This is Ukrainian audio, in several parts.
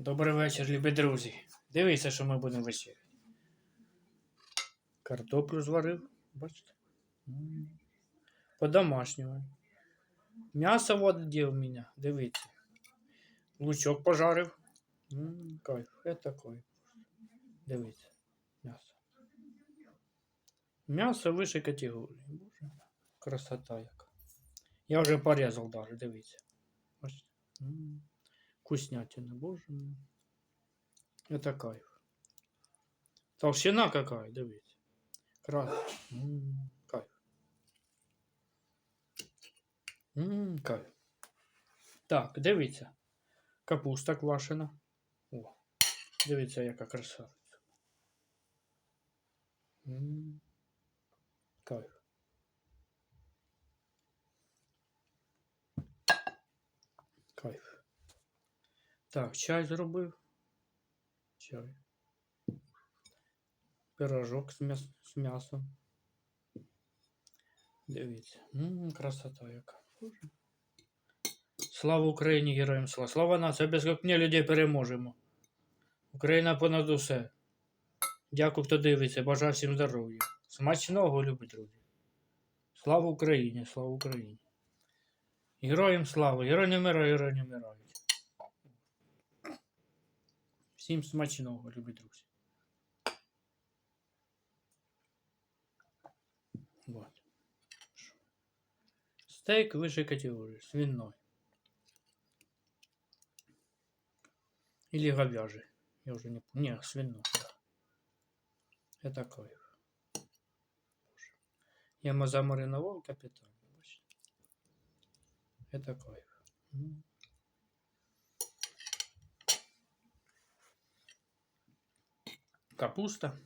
Добрий вечір, любі друзі. Дивіться, що ми будемо вечеряти. Картоплю зварив, бачите? По-домашньому. М'ясо вот де у мене, дивіться. Лучок пожарив. М, Кайф, это кайф. Дивіться. М'ясо. М'ясо вище категорії. Боже, красота яка. Я вже порізав даже, дивіться. Бачите? М. Вкуснятина, боже мой. Это кайф. Толщина какая, дивіться. Крас. М, Кайф. М, Кайф. Так, дивіться. Капуста квашена. О, дивіться, яка красавиця. М, Кайф. Кайф. Так, чай зробив. Чай. Пирожок з, м'яс... з м'ясом. Дивіться. М, красота яка. Слава Україні, героям слава. Слава нації, без копні людей переможемо. Україна понад усе. Дякую, хто дивиться. Бажаю всім здоров'я. Смачного, любі друзі. Слава Україні, слава Україні. Героям слава, герої не не вмирають. Всім смачного, любі друзі. Вот. Стейк высшей категории, свиной. Или говяжий. Я уже не помню. Не, свиной, да. Это кайф. Боже. Я ма- замариновал капитально. бачите. Это кайф. Капуста.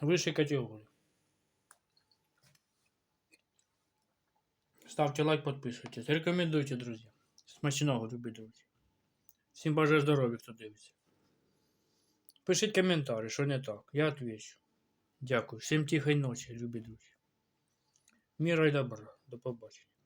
Высшей категории. Ставте лайк, підписуйтесь. Рекомендуйте, друзі. Смачного, любі друзі. Всім бажаю здоров'я, хто дивиться. Пишіть коментарі, що не так. Я відповідаю. Дякую. Всім тихої ночі, любі друзі. Міра і добра. До побачення.